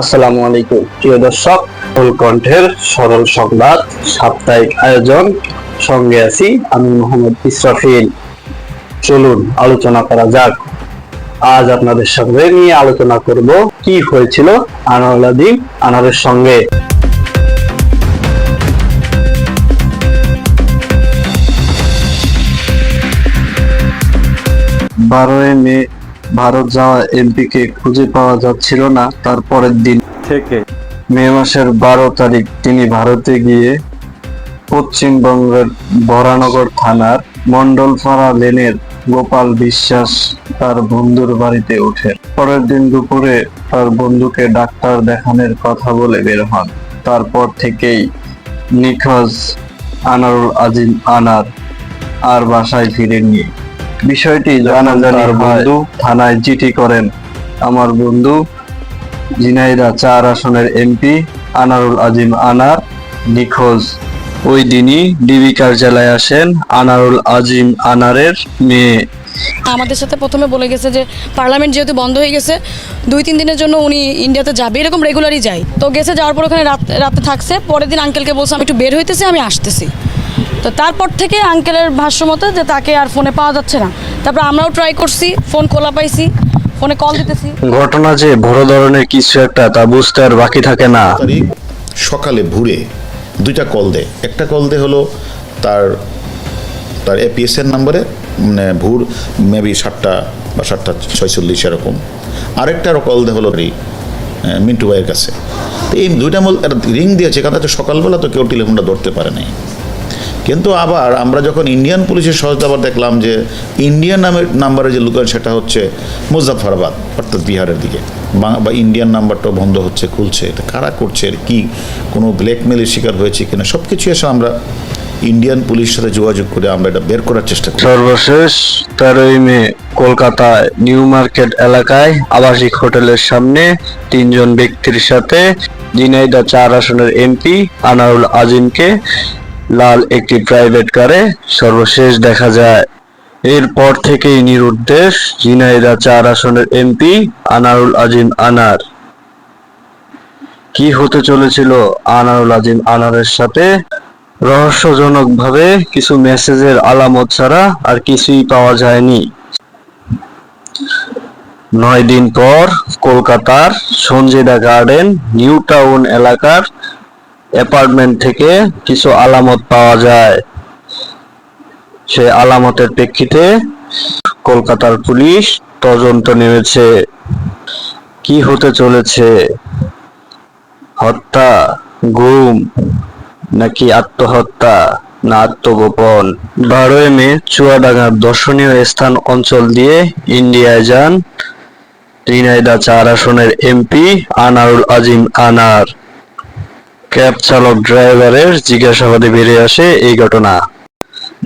আসসালামু আলাইকুম। প্রিয় দর্শক কণ্ঠের সরল সংবাদ, সাপ্তাহিক আয়োজন, সঙ্গে আছি আমি মোহাম্মদ ইসরাফিল। চলুন, আলোচনা করা যাক। আজ আপনাদের সঙ্গে নিয়ে আলোচনা করব, কি হয়েছিল আনাউলাদি আনারের সঙ্গে? বারোই মে ভারত যাওয়া এমপিকে খুঁজে পাওয়া যাচ্ছিল না। তার পরের দিন থেকে মে মাসের বারো তারিখ তিনি ভারতে গিয়ে পশ্চিমবঙ্গের বরানগর থানার মন্ডলপাড়া লেনের গোপাল বিশ্বাস তার বন্ধুর বাড়িতে ওঠেন। পরের দিন দুপুরে তার বন্ধুকে ডাক্তার দেখানোর কথা বলে বের হন। তারপর থেকেই নিখোঁজ আনারুল আজিম আনার আর বাসায় ফিরেননি। বিষয়টি জানা তার বন্ধু থানায় চিঠি করেন। আমার বন্ধু জিনাইদা চার আসনের এমপি আনারুল আজিম আনার নিখোঁজ। ওই দিনই ডিবি কার্যালয়ে আসেন আনারুল আজিম আনারের মেয়ে। আমাদের সাথে প্রথমে বলে গেছে যে পার্লামেন্ট যেহেতু বন্ধ হয়ে গেছে দুই তিন দিনের জন্য উনি ইন্ডিয়াতে যাবে এরকম রেগুলারই যায়। তো গেছে যাওয়ার পর ওখানে রাত রাতে থাকছে পরের দিন আঙ্কেলকে বলছে আমি একটু বের হইতেছি আমি আসতেছি। তো তারপর থেকে আঙ্কেলের ভাষ্য মতো যে তাকে আর ফোনে পাওয়া যাচ্ছে না। তারপর আমরাও ট্রাই করছি ফোন খোলা পাইছি ফোনে কল দিতেছি। ঘটনা যে বড় ধরনের কিছু একটা তা বুঝতে আর বাকি থাকে না। সকালে ভোরে দুইটা কল দেয়। একটা কল দেয় হলো তার তার এপিএসের নাম্বারে মানে ভোর মেবি সাতটা বা সাতটা ছয়চল্লিশ এরকম। আরেকটারও কল দেয় হলো মিন্টু ভাইয়ের কাছে। তো এই দুইটা মূল রিং দিয়েছে কারণ তো সকালবেলা তো কেউ টেলিফোনটা ধরতে পারে নাই। কিন্তু আবার আমরা যখন ইন্ডিয়ান পুলিশের সহজে আবার দেখলাম যে ইন্ডিয়ান নামের নাম্বারে যে লুকান সেটা হচ্ছে মুজাফরাবাদ অর্থাৎ বিহারের দিকে। বাং- ইন্ডিয়ান নাম্বারটাও বন্ধ হচ্ছে, খুলছে। এটা কারা করছে? কি কোনো ব্ল্যাকমেলের শিকার হয়েছে কিনা? সব কিছু এসে আমরা ইন্ডিয়ান পুলিশের সাথে যোগাযোগ করে আমরা এটা বের করার চেষ্টা করি। সর্বশেষ তেরোই মে, কলকাতায় নিউ মার্কেট এলাকায় আবাসিক হোটেলের সামনে তিনজন ব্যক্তির সাথে ঝিনাইদা চার আসনের এমপি আনারুল আজিমকে লাল একটি প্রাইভেট কারে সর্বশেষ দেখা যায়। এরপর থেকেই নিরুদ্দেশ ঝিনাইদা চার আসনের এমপি আনারুল আজিম আনার। কি হতে চলেছিল আনারুল আজিম আনারের সাথে? রহস্যজনকভাবে কিছু মেসেজের আলামত ছাড়া আর কিছুই পাওয়া যায়নি। নয় দিন পর কলকাতার সঞ্জিদা গার্ডেন নিউ টাউন এলাকার অ্যাপার্টমেন্ট থেকে কিছু আলামত পাওয়া যায়। সে আলামতের প্রেক্ষিতে কলকাতার পুলিশ তদন্ত নেমেছে। কি হতে চলেছে? হত্যা, গুম নাকি আত্মহত্যা না আত্মগোপন? বারোই মে চুয়াডাঙ্গার দর্শনীয় স্থান অঞ্চল দিয়ে ইন্ডিয়ায় যান ঝিনাইদা চার আসনের এমপি আনারুল আজিম আনার। ক্যাব চালক ড্রাইভারের জিজ্ঞাসাবাদে বেরিয়ে আসে এই ঘটনা। মাস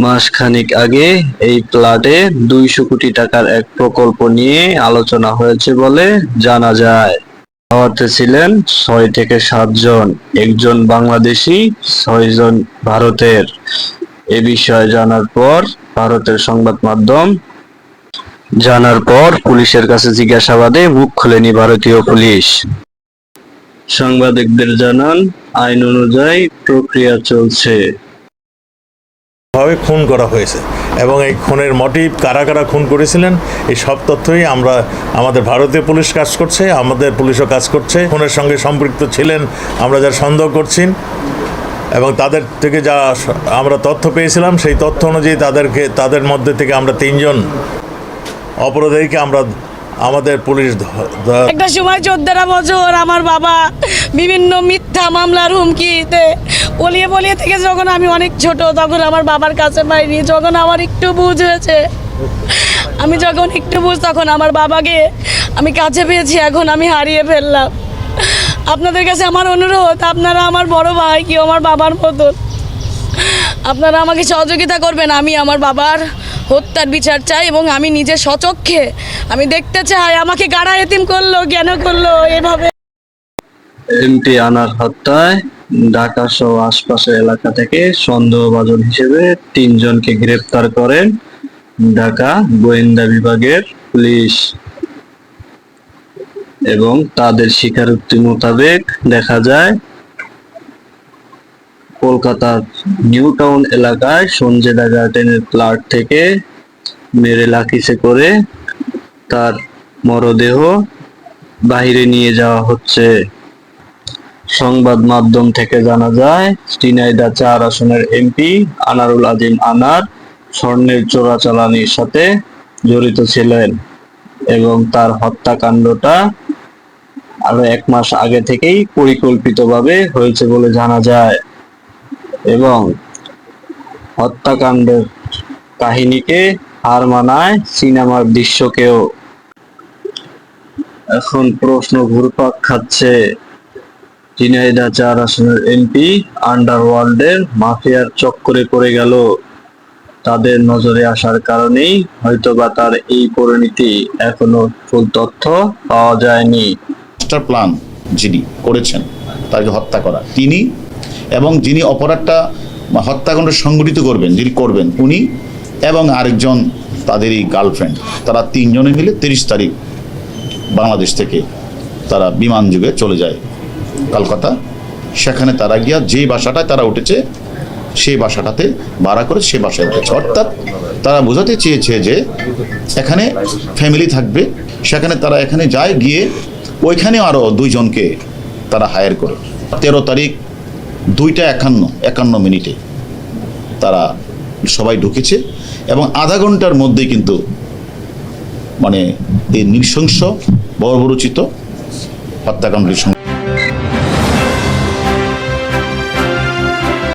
মাসখানিক আগে এই প্লাটে দুইশো কোটি টাকার এক প্রকল্প নিয়ে আলোচনা হয়েছে বলে জানা যায়। হওয়াতে ছিলেন ছয় থেকে সাতজন, একজন বাংলাদেশি, ছয়জন ভারতের। এ বিষয়ে জানার পর ভারতের সংবাদ মাধ্যম জানার পর পুলিশের কাছে জিজ্ঞাসাবাদে মুখ খোলেনি ভারতীয় পুলিশ। সাংবাদিকদের জানান, আইন অনুযায়ী প্রক্রিয়া চলছে। ভাবে খুন করা হয়েছে এবং এই খুনের মোটিভ কারা কারা খুন করেছিলেন, এই সব তথ্যই আমরা আমাদের ভারতীয় পুলিশ কাজ করছে, আমাদের পুলিশও কাজ করছে। খুনের সঙ্গে সম্পৃক্ত ছিলেন আমরা যা সন্দেহ করছি এবং তাদের থেকে যা আমরা তথ্য পেয়েছিলাম, সেই তথ্য অনুযায়ী তাদেরকে, তাদের মধ্যে থেকে আমরা তিনজন অপরাধীকে আমরা আমাদের পুলিশ একটা সময় চোদ্দটা বছর আমার বাবা বিভিন্ন মিথ্যা মামলার হুমকিতে বলিয়ে বলিয়ে থেকে যখন আমি অনেক ছোট, তখন আমার বাবার কাছে পাইনি, যখন আমার একটু বুঝ হয়েছে। আমি যখন একটু বুঝ, তখন আমার বাবাকে আমি কাছে পেয়েছি, এখন আমি হারিয়ে ফেললাম। আপনাদের কাছে আমার অনুরোধ, আপনারা আমার বড় ভাই, কেউ আমার বাবার মতন। আপনারা আমাকে সহযোগিতা করবেন, আমি আমার বাবার হত্যার বিচার চাই এবং আমি নিজে সচক্ষে, আমি দেখতে চাই, আমাকে গাড়া এতিম করল, কেন করল, এভাবে। এমপি আনার হত্যায় ঢাকা সহ আশপাশের এলাকা থেকে সন্দেহভাজন হিসেবে তিনজনকে গ্রেপ্তার করেন ঢাকা গোয়েন্দা বিভাগের পুলিশ। এবং তাদের স্বীকারোক্তি মোতাবেক দেখা যায় কলকাতার নিউ টাউন এলাকায় সঞ্জেদা গার্ডেনের প্লাট থেকে মেরে লাকিসে করে তার মরদেহ বাইরে নিয়ে যাওয়া হচ্ছে। সংবাদ মাধ্যম থেকে জানা যায় ঝিনাইদহ চার আসনের এমপি আনারুল আজিম আনার স্বর্ণের চোরাচালানির সাথে জড়িত ছিলেন এবং তার হত্যাকাণ্ডটা আরও এক মাস আগে থেকেই পরিকল্পিতভাবে হয়েছে বলে জানা যায়। এবং হত্যাকাণ্ডের কাহিনীকে হার মানায় সিনেমার দৃশ্যকেও। এখন প্রশ্ন ঘুরপাক খাচ্ছে ঝিনাইদহ চার আসনের এমপি আন্ডারওয়ার্ল্ডের মাফিয়ার চক্করে পড়ে গেল। তাদের নজরে আসার কারণেই হয়তোবা তার এই পরিণতি এখনও ফুল তথ্য পাওয়া যায়নি। প্ল্যান যিনি করেছেন, তাকে হত্যা করা। তিনি এবং যিনি অপরাধটা হত্যাকাণ্ড সংগঠিত করবেন, যিনি করবেন, উনি এবং আরেকজন তাদেরই গার্লফ্রেন্ড তারা তিনজনে মিলে তিরিশ তারিখ বাংলাদেশ থেকে তারা বিমান যুগে চলে যায় কলকাতা। সেখানে তারা গিয়া যে বাসাটায় তারা উঠেছে, সেই বাসাটাতে ভাড়া করে সে বাসায় উঠেছে। অর্থাৎ তারা বোঝাতে চেয়েছে যে এখানে ফ্যামিলি থাকবে, সেখানে তারা এখানে যায় গিয়ে ওইখানে আরও দুইজনকে তারা হায়ার করে। তেরো তারিখ দুইটা একান্ন একান্ন মিনিটে তারা সবাই ঢুকেছে এবং আধা ঘণ্টার মধ্যেই কিন্তু মানে এই নৃশংস, বর্বরচিত হত্যাকাণ্ডের সঙ্গে